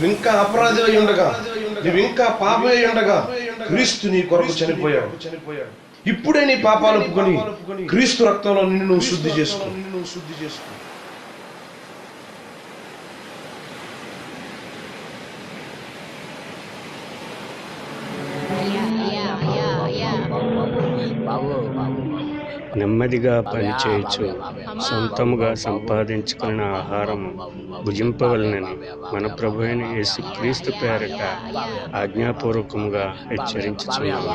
నువ్వు ఇంకా అపరాధి అయి ఉండగా నువ్వు ఇంకా పాప అయి ఉండగా క్రీస్తు నీ కొరకు చనిపోయాడు. చనిపోయాడు ఇప్పుడే నీ పాపాలు ఒప్పుకొని క్రీస్తు రక్తంలో నిన్ను నువ్వు శుద్ధి చేసుకో నిన్ను నువ్వు శుద్ధి చేసుకో. నెమ్మదిగా పనిచేయచ్చు సొంతముగా సంపాదించుకున్న ఆహారం భుజింపవలనని మన ప్రభు అయిన యేసు క్రీస్తు పేరట ఆజ్ఞాపూర్వకముగా హెచ్చరించుచున్నాము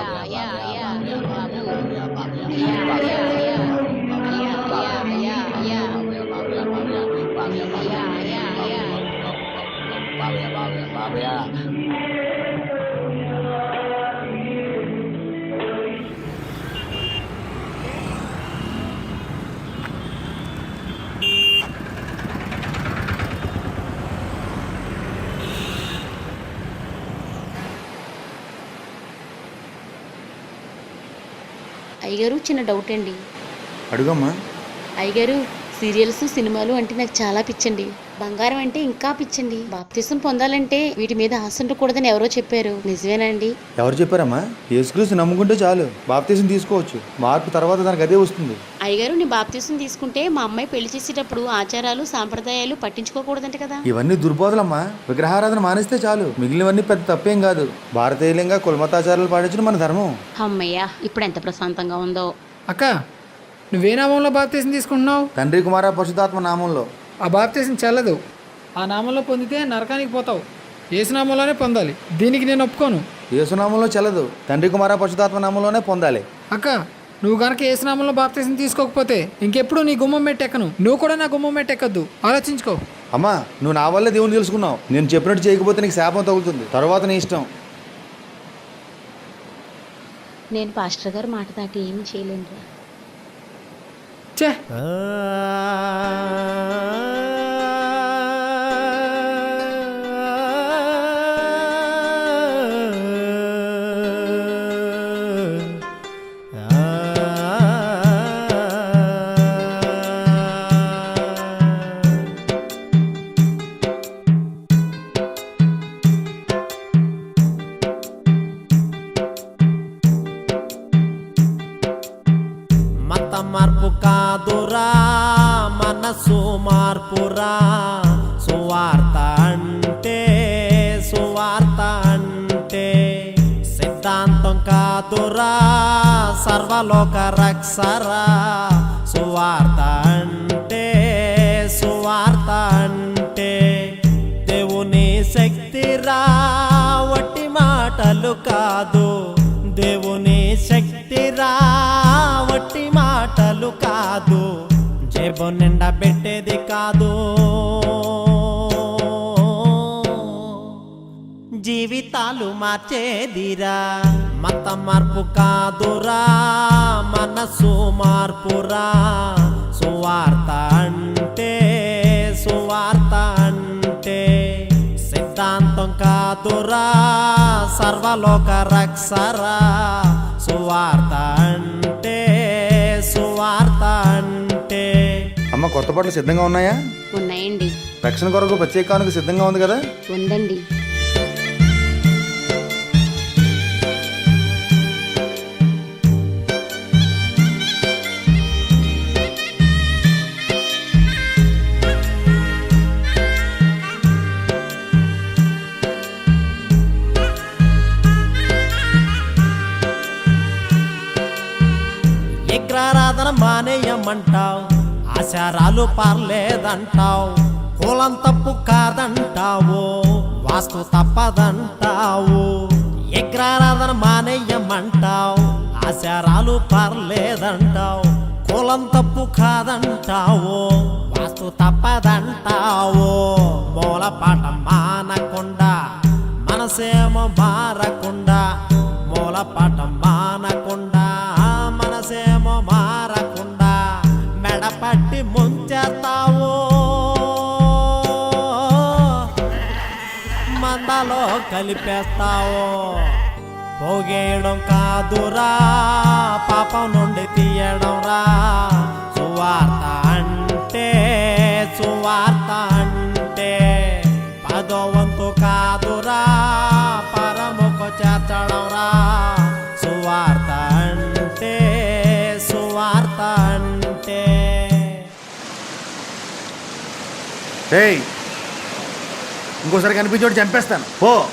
అయ్యగారు చిన్న డౌట్ అండి. అడుగమ్మా. అయ్యగారు సీరియల్స్ సినిమాలు అంటే నాకు చాలా పిచ్చండి. బంగారం అంటే ఇంకా పిచ్చండి. బాప్తిసం పొందాలంటే వీటి మీద ఆశ ఉండకూడదని ఎవరో చెప్పారు. నిజమేనండి. ఎవరు చెప్పారమ్మా? యేసుక్రీస్తు నమ్ముకుంటే చాలు. బాప్తీసం తీసుకోవచ్చు. మార్పు తర్వాత దానికి అదే వస్తుంది. అయ్యగారు నీ బాప్తిసం తీసుకుంటే మా అమ్మాయి పెళ్ళి చేసేటప్పుడు ఆచారాలు సాంప్రదాయాలు పట్టించుకోకూడదంట కదా. ఇవన్నీ దుర్బోధలమ్మా. విగ్రహారాధన మానేస్తే చాలు. మిగిలినవన్నీ పెద్ద తప్పేం కాదు. భారతీయులంగా కులమతాచారాలు పాటించడం మన ధర్మం. అమ్మయ్య ఇప్పుడు ఎంత ప్రశాంతంగా ఉందో. అక్క నువ్వే నామంలో బాప్తీసం తీసుకుంటున్నావు? తండ్రి కుమార పశుధాత్మ నామంలో. ఆ బాప్తీసం చెల్లదు. ఆ నామంలో పొందితే నరకానికి పోతావు. ఏసు నామంలోనే పొందాలి. దీనికి నేను ఒప్పుకోను. యేసునామంలో చెల్లదు. తండ్రి కుమార పశుధాత్మ నామంలోనే పొందాలి. అక్క నువ్వు గనక ఏసునామంలో బాప్తీసం తీసుకోకపోతే ఇంకెప్పుడు నీ గుమ్మం మెట్టెక్కను నువ్వు కూడా నా గుమ్మం మెట్టెక్కద్దు ఆలోచించుకో. అమ్మా నువ్వు నా వల్లే దేవుని తెలుసుకున్నావు. నేను చెప్పినట్టు చేయకపోతే నీకు శాపం తగులుతుంది. తర్వాత నీ ఇష్టం. నేను పాస్టర్ గారు మాట దాటి ఏమి చేయలేను చే మత సుమార్పురా సువార్త అంటే సువార్త అంటే సిద్ధాంతం కాదురా సర్వలోక రక్షరా. సువార్త అంటే సువార్త అంటే దేవుని శక్తిరా. వట్టి మాటలు కాదు దేవుని శక్తిరా. వట్టి మాటలు కాదు జేబు నిండా పెట్టేది కాదు. జీవితాలు మార్చేదిరా. మత మార్పు కాదురా మనసు మార్పురా. సువార్త అంటే సువార్త అంటే సిద్ధాంతం కాదురా సర్వలోక రక్షరా. సువార్త కొత్త బట్టలు సిద్ధంగా ఉన్నాయా? ఉన్నాయండి. రక్షణ కొరకు ప్రత్యేకానికి సిద్ధంగా ఉంది కదా? ఉందండి. విగ్రహారాధన మానేయమంటావు. ఆశారాలు పర్లేదంటావు కులం తప్పు కాదంటావు వాస్తు తప్పదంటావు ఎగ్రారాధన మానేయమంటావు ఆశారాలు పర్లేదంటావు కులం తప్పు కాదంటావు వాస్తు తప్పదంటావు. మూలపాఠం మానకుండా మనసేమో మారకుండా మూలపాఠం మానకుండా ముంచేస్తావు మందలో కలిపేస్తావు? పోగేయడం కాదురా పాపం నుండి తీయడం రా సువార్త అంటే సువార్త ఏయ్ ఇంకోసారి కనిపించోడు చంపేస్తాను. పో.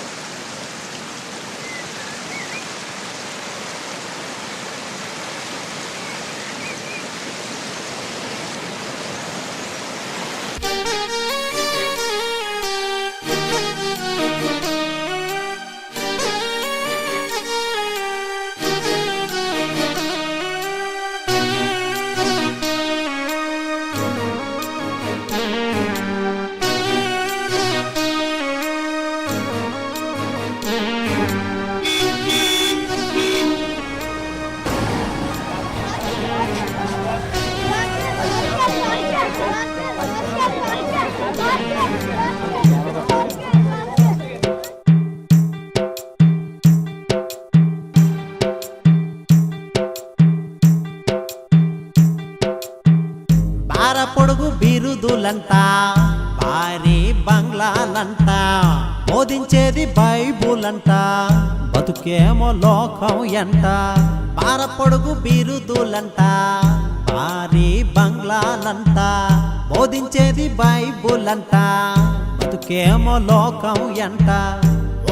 బోధించేది బైబుల్ అంట బతుకేమో లోకం ఎంట పారపొడుగు బిరుదులంట. భారీ బంగ్లాలంట. బోధించేది బైబుల్ అంట బతుకేమో లోకం ఎంట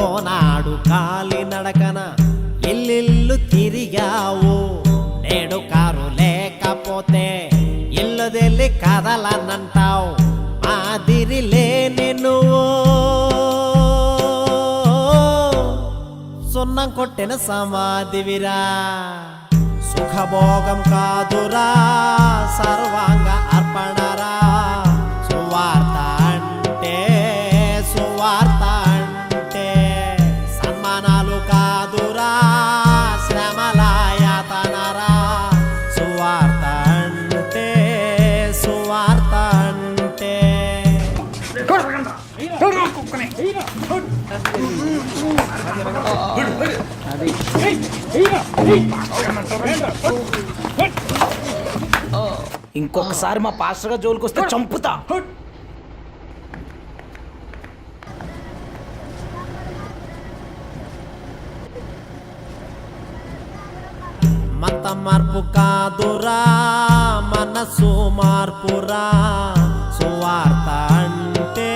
ఓనాడు కాలి నడకన ఇల్లిల్లు తిరిగావు. నేడు కారు లేకపోతే ఇల్లు తెల్లి కదలనంటావు. మాదిరి లే సున్నం కొట్టిన సమాధివిరా సుఖభోగం కాదురా సర్వాంగ అర్పణరా సువార్త అంటే సువార్త అంటే సన్మానాలు కాదురా శ్రమలాయతనరా సువార్త అంటే సువార్త అంటే ఇంకొకసారి మా పాస్టర్గా జోలికి వస్తే చంపుతా. మత మార్పు కాదురా మనసు మార్పురా. సువార్త అంటే